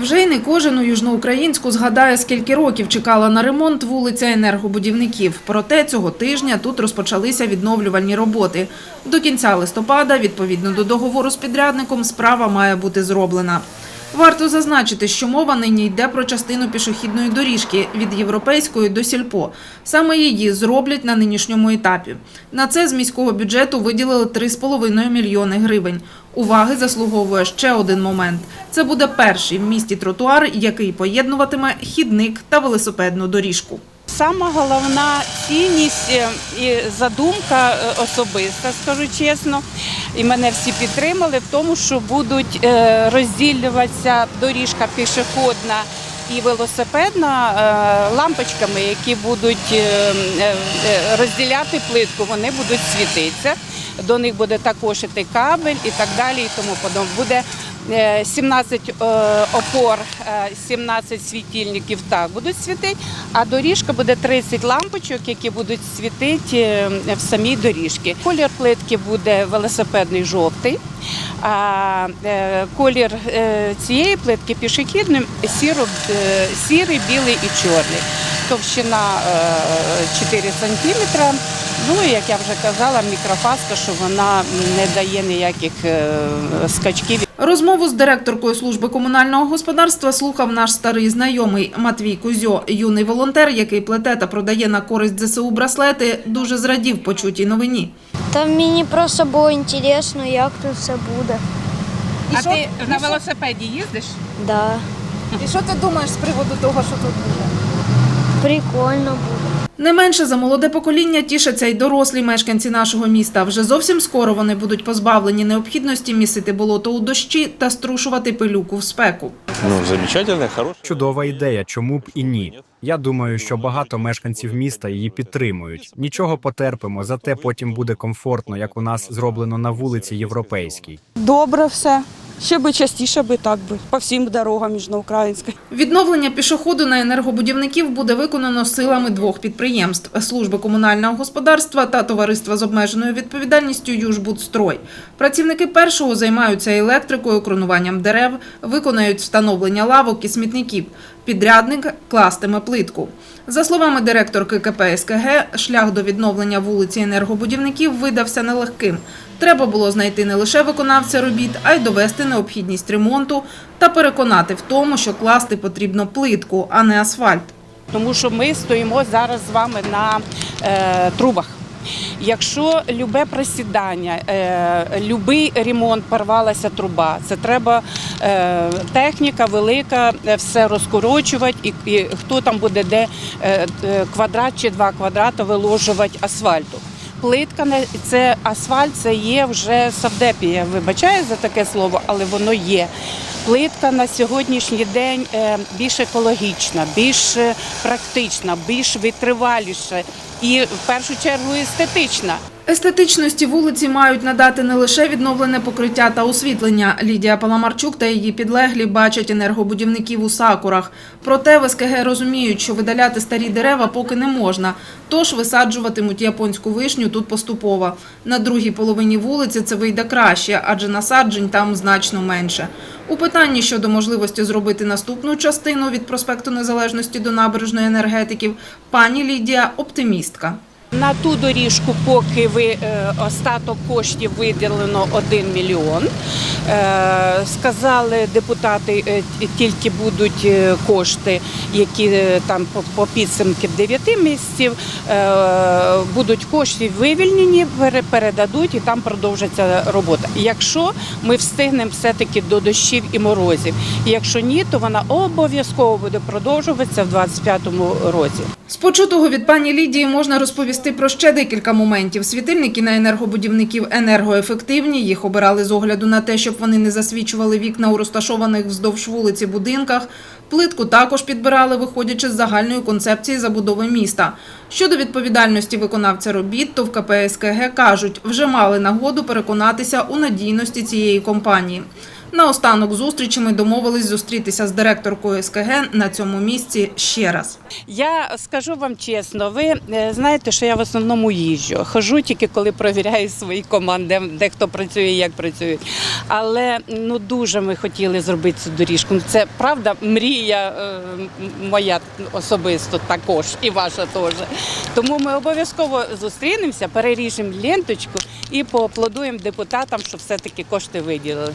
Вже й не кожен у Южноукраїнську згадає, скільки років чекала на ремонт вулиця енергобудівників. Проте цього тижня тут розпочалися відновлювальні роботи. До кінця листопада, відповідно до договору з підрядником, справа має бути зроблена. Варто зазначити, що мова нині йде про частину пішохідної доріжки від європейської до сільпо. Саме її зроблять на нинішньому етапі. На це з міського бюджету виділили 3,5 мільйони гривень. Уваги заслуговує ще один момент. Це буде перший в місті тротуар, який поєднуватиме хідник та велосипедну доріжку. Сама головна цінність е, і задумка е, особиста, скажу чесно, і мене всі підтримали в тому, що будуть е, розділюватися доріжка пішохідна і велосипедна е, лампочками, які будуть е, розділяти плитку. Вони будуть світитися. До них буде також іти кабель і так далі. І тому подобне. Буде 17 е, опор, е, 17 світильників так будуть світити, а доріжка буде 30 лампочок, які будуть світити е, в самій доріжці. Колір плитки буде велосипедний жовтий, а е, колір е, цієї плитки пішохідним сіро, е, сірий, білий і чорний. Товщина е, 4 сантиметра. Ну і як я вже казала, мікрофаска, що вона не дає ніяких е, скачків. Розмову з директоркою служби комунального господарства слухав наш старий знайомий Матвій Кузьо, юний волонтер, який плете та продає на користь ЗСУ браслети, дуже зрадів почутій новині. Та мені просто було інтересно, як тут все буде. А ти на велосипеді їздиш? Да. І що ти думаєш з приводу того, що тут буде? Прикольно буде. Не менше за молоде покоління тішаться й дорослі мешканці нашого міста. Вже зовсім скоро вони будуть позбавлені необхідності місити болото у дощі та струшувати пилюку в спеку. Ну, замечательно, хорошая. Чудова ідея, чому б і ні. Я думаю, що багато мешканців міста її підтримують. Нічого потерпимо, зате потім буде комфортно, як у нас зроблено на вулиці Європейській. Добре все. Ще би частіше би так би по всім дорогам міжноукраїнським. Відновлення пішоходу на енергобудівників буде виконано силами двох підприємств – служби комунального господарства та товариства з обмеженою відповідальністю «Южбудстрой». Працівники першого займаються електрикою, кронуванням дерев, виконають встановлення лавок і смітників. Підрядник кластиме плитку. За словами директорки КП СКГ, шлях до відновлення вулиці енергобудівників видався нелегким. Треба було знайти не лише виконавця робіт, а й довести необхідність ремонту та переконати в тому, що класти потрібно плитку, а не асфальт. Тому що ми стоїмо зараз з вами на е, трубах. Якщо любе просідання, е, любий ремонт порвалася труба, це треба е, техніка велика, е, все розкорочувати, і, і хто там буде де е, е, квадрат чи два квадрати виложувати асфальту. Плитка це асфальт, це є вже савдепі. Я вибачаю за таке слово, але воно є. Плитка на сьогоднішній день е, більш екологічна, більш е, практична, більш витриваліша і в першу чергу естетична. Естетичності вулиці мають надати не лише відновлене покриття та освітлення. Лідія Паламарчук та її підлеглі бачать енергобудівників у сакурах. Проте в СКГ розуміють, що видаляти старі дерева поки не можна, тож висаджуватимуть японську вишню тут поступово. На другій половині вулиці це вийде краще, адже насаджень там значно менше. У питанні щодо можливості зробити наступну частину від проспекту Незалежності до набережної енергетиків, пані Лідія оптимістка. На ту доріжку, поки ви е, остаток коштів виділено 1 мільйон. Е, сказали депутати, е, тільки будуть кошти, які там по, підсумкам 9 місяців, будуть кошти вивільнені, передадуть і там продовжиться робота. Якщо ми встигнемо все-таки до дощів і морозів, якщо ні, то вона обов'язково буде продовжуватися в 2025 році. З почутого від пані Лідії можна розповісти про ще декілька моментів. Світильники на енергобудівників енергоефективні. Їх обирали з огляду на те, щоб вони не засвічували вікна у розташованих вздовж вулиці будинках. Плитку також підбирали, виходячи з загальної концепції забудови міста. Щодо відповідальності виконавця робіт, то в КПСКГ кажуть, вже мали нагоду переконатися у надійності цієї компанії. Наостанок зустрічі ми домовились зустрітися з директоркою СКГ на цьому місці ще раз. Я скажу вам чесно, ви е, знаєте, що я в основному їжджу. Хожу тільки коли провіряю свої команди, де хто працює, як працюють. Але ну дуже ми хотіли зробити цю доріжку. Ну, Це правда мрія е, моя особисто також, і ваша теж. Тому ми обов'язково зустрінемося, переріжемо ленточку і поаплодуємо депутатам, що все-таки кошти виділили.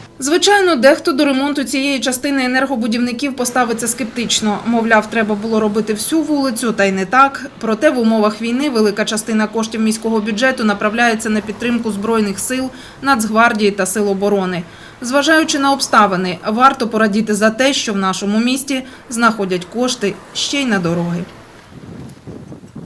Звичайно, дехто до ремонту цієї частини енергобудівників поставиться скептично. Мовляв, треба було робити всю вулицю, та й не так. Проте в умовах війни велика частина коштів міського бюджету направляється на підтримку збройних сил, Нацгвардії та сил оборони. Зважаючи на обставини, варто порадіти за те, що в нашому місті знаходять кошти ще й на дороги.